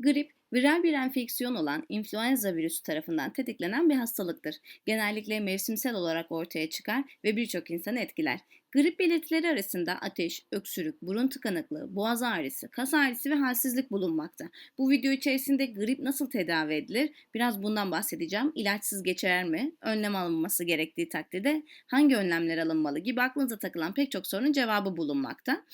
Grip, viral bir enfeksiyon olan influenza virüsü tarafından tetiklenen bir hastalıktır. Genellikle mevsimsel olarak ortaya çıkar ve birçok insanı etkiler. Grip belirtileri arasında ateş, öksürük, burun tıkanıklığı, boğaz ağrısı, kas ağrısı ve halsizlik bulunmakta. Bu video içerisinde grip nasıl tedavi edilir? Biraz bundan bahsedeceğim. İlaçsız geçer mi? Önlem alınması gerektiği takdirde hangi önlemler alınmalı gibi aklınıza takılan pek çok sorunun cevabı bulunmakta.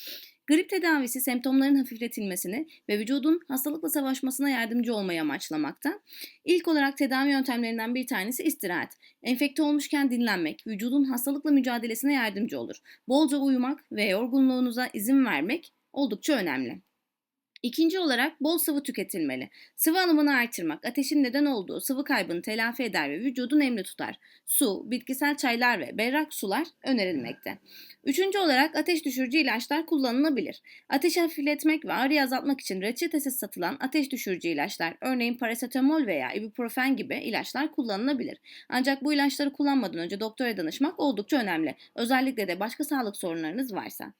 Grip tedavisi semptomların hafifletilmesini ve vücudun hastalıkla savaşmasına yardımcı olmayı amaçlamakta. İlk olarak tedavi yöntemlerinden bir tanesi istirahat. Enfekte olmuşken dinlenmek, vücudun hastalıkla mücadelesine yardımcı olur. Bolca uyumak ve yorgunluğunuza izin vermek oldukça önemli. İkinci olarak bol sıvı tüketilmeli. Sıvı alımını artırmak, ateşin neden olduğu sıvı kaybını telafi eder ve vücudu nemli tutar. Su, bitkisel çaylar ve berrak sular önerilmekte. Üçüncü olarak ateş düşürücü ilaçlar kullanılabilir. Ateşi hafifletmek ve ağrıyı azaltmak için reçetesiz satılan ateş düşürücü ilaçlar, örneğin parasetamol veya ibuprofen gibi ilaçlar kullanılabilir. Ancak bu ilaçları kullanmadan önce doktora danışmak oldukça önemli. Özellikle de başka sağlık sorunlarınız varsa.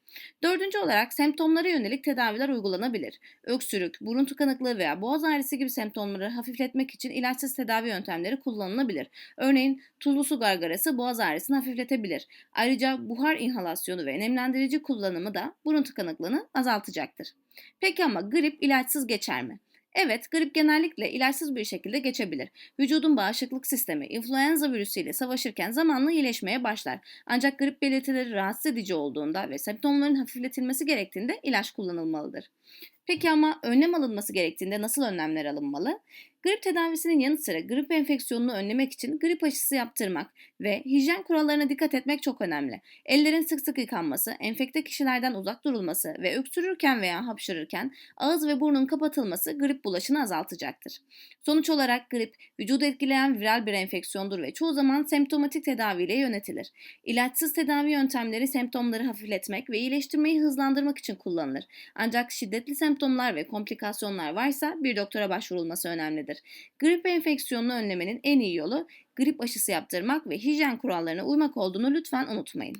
Dördüncü olarak semptomlara yönelik tedaviler uygulanabilir. Öksürük, burun tıkanıklığı veya boğaz ağrısı gibi semptomları hafifletmek için ilaçsız tedavi yöntemleri kullanılabilir. Örneğin tuzlu su gargarası boğaz ağrısını hafifletebilir. Ayrıca buhar inhalasyonu ve nemlendirici kullanımı da burun tıkanıklığını azaltacaktır. Peki ama grip ilaçsız geçer mi? Evet, grip genellikle ilaçsız bir şekilde geçebilir. Vücudun bağışıklık sistemi influenza virüsüyle savaşırken zamanla iyileşmeye başlar. Ancak grip belirtileri rahatsız edici olduğunda ve semptomların hafifletilmesi gerektiğinde ilaç kullanılmalıdır. Peki ama önlem alınması gerektiğinde nasıl önlemler alınmalı? Grip tedavisinin yanı sıra grip enfeksiyonunu önlemek için grip aşısı yaptırmak ve hijyen kurallarına dikkat etmek çok önemli. Ellerin sık sık yıkanması, enfekte kişilerden uzak durulması ve öksürürken veya hapşırırken ağız ve burnun kapatılması grip bulaşını azaltacaktır. Sonuç olarak grip, vücudu etkileyen viral bir enfeksiyondur ve çoğu zaman semptomatik tedaviyle yönetilir. İlaçsız tedavi yöntemleri semptomları hafifletmek ve iyileştirmeyi hızlandırmak için kullanılır. Ancak şiddetli semptomlar ve komplikasyonlar varsa bir doktora başvurulması önemlidir. Grip enfeksiyonunu önlemenin en iyi yolu grip aşısı yaptırmak ve hijyen kurallarına uymak olduğunu lütfen unutmayın.